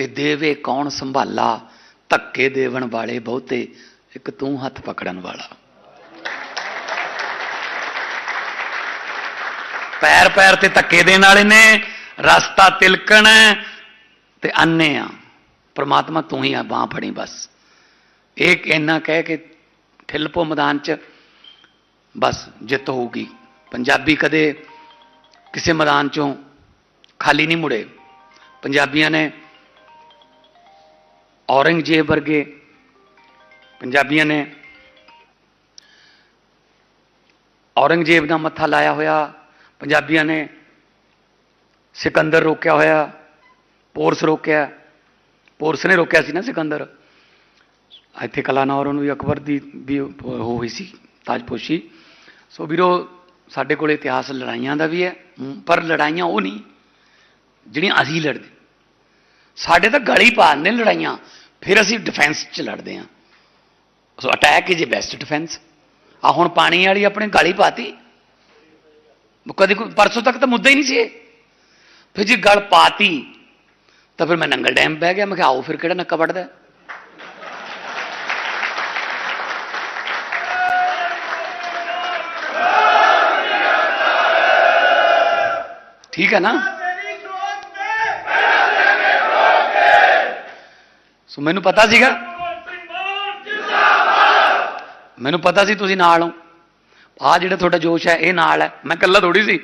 ਤੇ ਦੇਵੇ ਕੌਣ ਸੰਭਾਲਾ? ਧੱਕੇ ਦੇਵਣ ਵਾਲੇ ਬਹੁਤੇ, ਇੱਕ ਤੂੰ ਹੱਥ ਪਕੜਨ ਵਾਲਾ। ਪੈਰ ਪੈਰ ਤੇ ਧੱਕੇ ਦੇਣ ਵਾਲੇ ਨੇ, ਰਸਤਾ ਤਿਲਕਣ ਤੇ ਅੰਨੇ ਆ। ਪ੍ਰਮਾਤਮਾ ਤੂੰ ਹੀ ਆ, ਬਾਹ ਫੜੀ ਬਸ। ਇੱਕ ਇੰਨਾ ਕਹਿ ਕੇ ਠਿਲਪੋ ਮੈਦਾਨ 'ਚ ਬਸ ਜਿੱਤ ਹੋਊਗੀ। ਪੰਜਾਬੀ ਕਦੇ ਕਿਸੇ ਮੈਦਾਨ 'ਚੋਂ ਖਾਲੀ ਨਹੀਂ ਮੁੜੇ। ਪੰਜਾਬੀਆਂ ਨੇ ਔਰੰਗਜ਼ੇਬ ਵਰਗੇ ਪੰਜਾਬੀਆਂ ਨੇ ਔਰੰਗਜ਼ੇਬ ਦਾ ਮੱਥਾ ਲਾਇਆ ਹੋਇਆ, ਪੰਜਾਬੀਆਂ ਨੇ ਸਿਕੰਦਰ ਰੋਕਿਆ ਹੋਇਆ, ਪੋਰਸ ਰੋਕਿਆ, ਪੋਰਸ ਨੇ ਰੋਕਿਆ ਸੀ ਨਾ ਸਿਕੰਦਰ। ਇੱਥੇ ਕਲਾਨੌਰ ਨੂੰ ਅਕਬਰ ਦੀ ਵੀ ਉਹ ਹੋਈ ਸੀ, ਤਾਜਪੋਸ਼ੀ। ਸੋ ਵੀਰੋ, ਸਾਡੇ ਕੋਲ ਇਤਿਹਾਸ ਲੜਾਈਆਂ ਦਾ ਵੀ ਹੈ, ਪਰ ਲੜਾਈਆਂ ਉਹ ਨਹੀਂ, ਜਿਹੜੀਆਂ ਅਸੀਂ ਲੜਦੇ। ਸਾਡੇ ਤਾਂ ਗਲੀ ਪਾ ਦਿੰਦੇ ਨੇ ਲੜਾਈਆਂ ਫਿਰ ਅਸੀਂ ਡਿਫੈਂਸ 'ਚ ਲੜਦੇ ਹਾਂ so attack is best defence ਆ ਹੁਣ ਪਾਣੀ ਵਾਲੀ ਆਪਣੇ ਗਲੀ ਪਾਤੀ ਕਦੇ ਕੋਈ ਪਰਸੋਂ ਤੱਕ ਤਾਂ ਮੁੱਦਾ ਹੀ ਨਹੀਂ ਸੀ ਇਹ। ਫਿਰ ਜੇ ਗਲ ਪਾਤੀ ਤਾਂ ਫਿਰ ਮੈਂ ਨੰਗਲ ਡੈਮ ਬਹਿ ਗਿਆ ਮੈਂ ਕਿਹਾ ਆਓ ਫਿਰ ਕਿਹੜਾ ਨੱਕਾ ਵੱਢਦਾ ਹੈ? ਠੀਕ ਹੈ ਸੋ ਮੈਨੂੰ ਪਤਾ ਸੀਗਾ? ਮੈਨੂੰ ਪਤਾ ਸੀ ਤੁਸੀਂ ਨਾਲ ਹੋ। ਆ ਜਿਹੜਾ ਤੁਹਾਡਾ ਜੋਸ਼ ਹੈ, ਇਹ ਨਾਲ ਹੈ। ਮੈਂ ਇਕੱਲਾ ਥੋੜੀ ਸੀ।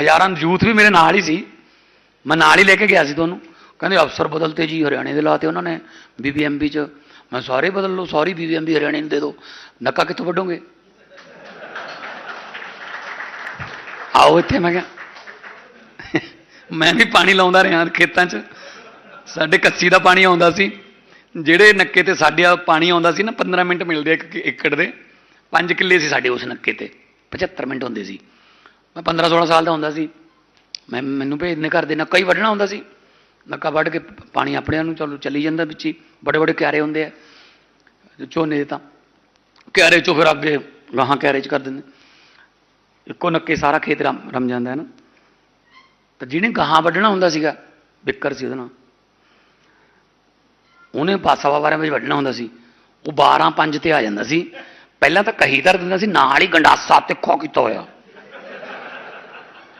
ਹਜ਼ਾਰਾਂ ਯੂਥ ਵੀ ਮੇਰੇ ਨਾਲ ਹੀ ਸੀ। ਮੈਂ ਨਾਲ ਹੀ ਲੈ ਕੇ ਗਿਆ ਸੀ ਤੁਹਾਨੂੰ। ਕਹਿੰਦੇ ਅਫਸਰ ਬਦਲਤੇ ਜੀ, ਹਰਿਆਣੇ ਦੇ ਲਾਤੇ ਉਹਨਾਂ ਨੇ ਬੀਬੀਐਮਬੀ ਚ। ਮੈਂ ਸਾਰੇ ਬਦਲ ਲਓ, ਸਾਰੀ ਬੀਬੀਐਮਬੀ ਹਰਿਆਣੇ ਨੂੰ ਦੇ ਦਿਓ। ਨੱਕਾ ਕਿੱਥੋਂ ਵੱਢੋਗੇ? ਆਓ ਇੱਥੇ ਮੈਂ ਕਿਹਾ। ਮੈਂ ਵੀ ਪਾਣੀ ਲਾਉਂਦਾ ਰਿਹਾ ਖੇਤਾਂ 'ਚ। ਸਾਡੇ ਕੱਸੀ ਦਾ ਪਾਣੀ ਆਉਂਦਾ ਸੀ। ਜਿਹੜੇ ਨੱਕੇ ਤੇ ਸਾਡੇ ਆ ਪਾਣੀ ਆਉਂਦਾ ਸੀ ਨਾ 15 ਮਿੰਟ ਮਿਲਦੇ ਇੱਕ ਏਕੜ ਦੇ 5 ਕਿੱਲੇ ਸੀ ਸਾਡੇ ਉਸ ਨੱਕੇ ਤੇ 75 ਮਿੰਟ ਹੁੰਦੇ ਸੀ। ਮੈਂ 15 16 ਸਾਲ ਦਾ ਹੁੰਦਾ ਸੀ। ਮੈਂ, ਮੈਨੂੰ ਭੇਜਨੇ ਘਰ ਦੇ ਨੱਕਾ ਹੀ ਵੱਢਣਾ ਹੁੰਦਾ ਸੀ। ਨੱਕਾ ਵੱਢ ਕੇ ਪਾਣੀ ਆਪਣਿਆਂ ਨੂੰ ਚਲੋ ਚੱਲੀ ਜਾਂਦਾ ਵਿੱਚ ਹੀ ਬੜੇ ਬੜੇ ਕਿਆਰੇ ਹੁੰਦੇ ਆ। ਝੋਨੇ ਦੇ ਤਾਂ, ਕਿਆਰੇ ਚੋਂ ਫਿਰ ਅੱਗੇ ਗਾਹਾਂ ਕਿਆਰੇ 'ਚ ਕਰ ਦਿੰਦੇ। ਇੱਕੋ ਨੱਕੇ ਸਾਰਾ ਖੇਤ ਰਮ ਜਾਂਦਾ ਹੈ ਨਾ। ਤਾਂ ਜਿਹਨੇ ਗਾਹਾਂ ਵੱਢਣਾ ਹੁੰਦਾ ਸੀਗਾ ਬਿੱਕਰ ਸੀ ਉਹਦਾ ਨਾਂ ਉਹਨੇ ਪਾਸਾ ਬਾਰਾਂ ਵਜੇ ਵੱਢਣਾ ਹੁੰਦਾ ਸੀ। ਉਹ 12 5 ਤੇ ਆ ਜਾਂਦਾ ਸੀ। ਪਹਿਲਾਂ ਤਾਂ ਕਹੀ ਧਰ ਦਿੰਦਾ ਸੀ, ਨਾਲ ਹੀ ਗੰਡਾਸਾ ਤਿੱਖਾ ਕੀਤਾ ਹੋਇਆ।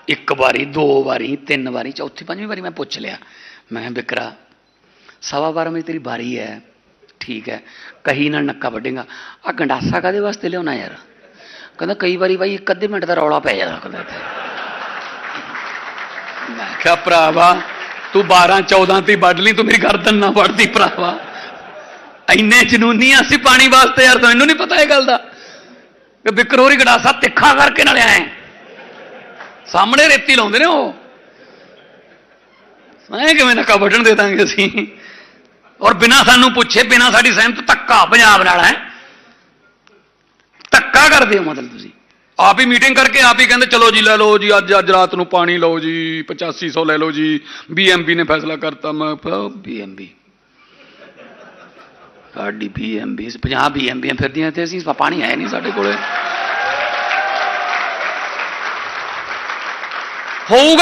ਇੱਕ ਵਾਰੀ, ਦੋ ਵਾਰੀ, ਤਿੰਨ ਵਾਰੀ, ਚੌਥੀ, ਪੰਜਵੀਂ ਵਾਰੀ ਮੈਂ ਪੁੱਛ ਲਿਆ। ਮੈਂ ਬਿਕਰਾ ਸਵਾ ਬਾਰਾਂ ਵਜੇ ਤੇਰੀ ਵਾਰੀ ਹੈ। ਠੀਕ ਹੈ। ਕਹੀ ਨਾਲ ਨੱਕਾ ਵੱਢੇਗਾ। ਆ ਗੰਡਾਸਾ ਕਾਦੇ ਵਾਸਤੇ ਲਿਆਉਣਾ ਯਾਰ? ਕਹਿੰਦਾ, ਕਈ ਵਾਰੀ ਬਾਈ ਇੱਕ ਅੱਧੇ ਮਿੰਟ ਦਾ ਰੌਲਾ ਪੈ ਜਾਂਦਾ ਕਹਿੰਦਾ ਇੱਥੇ। ਮੈਂ ਕਿਹਾ, ਭਰਾਵਾ ਤੂੰ 12 14 ਤੇ ਵੱਢ ਲਈ, ਤੂੰ ਮੇਰੀ ਗਰਦਨ ਨਾ ਵੱਢਦੀ ਭਰਾਵਾ। ਇੰਨੇ ਜਨੂਨੀ ਅਸੀਂ ਪਾਣੀ ਵਾਸਤੇ ਯਾਰ, ਤੈਨੂੰ ਨਹੀਂ ਪਤਾ ਇਹ ਗੱਲ ਦਾ? ਕਿ ਬਿਕਰੋਰੀ ਗੜਾਸਾ ਤਿੱਖਾ ਕਰਕੇ ਨਾਲ ਆਏ ਸਾਹਮਣੇ ਰੇਤੀ ਲਾਉਂਦੇ ਨੇ ਉਹ। ਮੈਂ ਕਿਵੇਂ ਨੱਕਾ ਵੱਢਣ ਦੇ ਦਾਂਗੇ ਅਸੀਂ? ਔਰ ਬਿਨਾ ਸਾਨੂੰ ਪੁੱਛੇ, ਬਿਨਾ ਸਾਡੀ ਸਹਿਮਤ, ਧੱਕਾ ਪੰਜਾਬ ਨਾਲ ਹੈ। ਧੱਕਾ ਕਰਦੇ ਹੋ ਮਤਲਬ ਤੁਸੀਂ। ਆਪ ਹੀ ਮੀਟਿੰਗ ਕਰਕੇ ਆਪ ਹੀ ਕਹਿੰਦੇ, ਚਲੋ ਜੀ ਲੈ ਲਓ ਜੀ, ਅੱਜ ਅੱਜ ਰਾਤ ਨੂੰ ਪਾਣੀ ਲਓ ਜੀ 8500 ਲੈ ਲਓ ਜੀ। ਬੀਐਮਬੀ ਨੇ ਫੈਸਲਾ ਕਰਤਾ, ਮੈਂ ਬੀਐਮਬੀ ਸਾਡੀ ਬੀਐਮਬੀ 50 ਬੀਐਮਬੀਆਂ ਫਿਰਦੀਆਂ ਤੇ ਅਸੀਂ ਪਾਣੀ ਹੈ ਨਹੀਂ ਸਾਡੇ ਕੋਲੇ। ਹੋਊਗਾ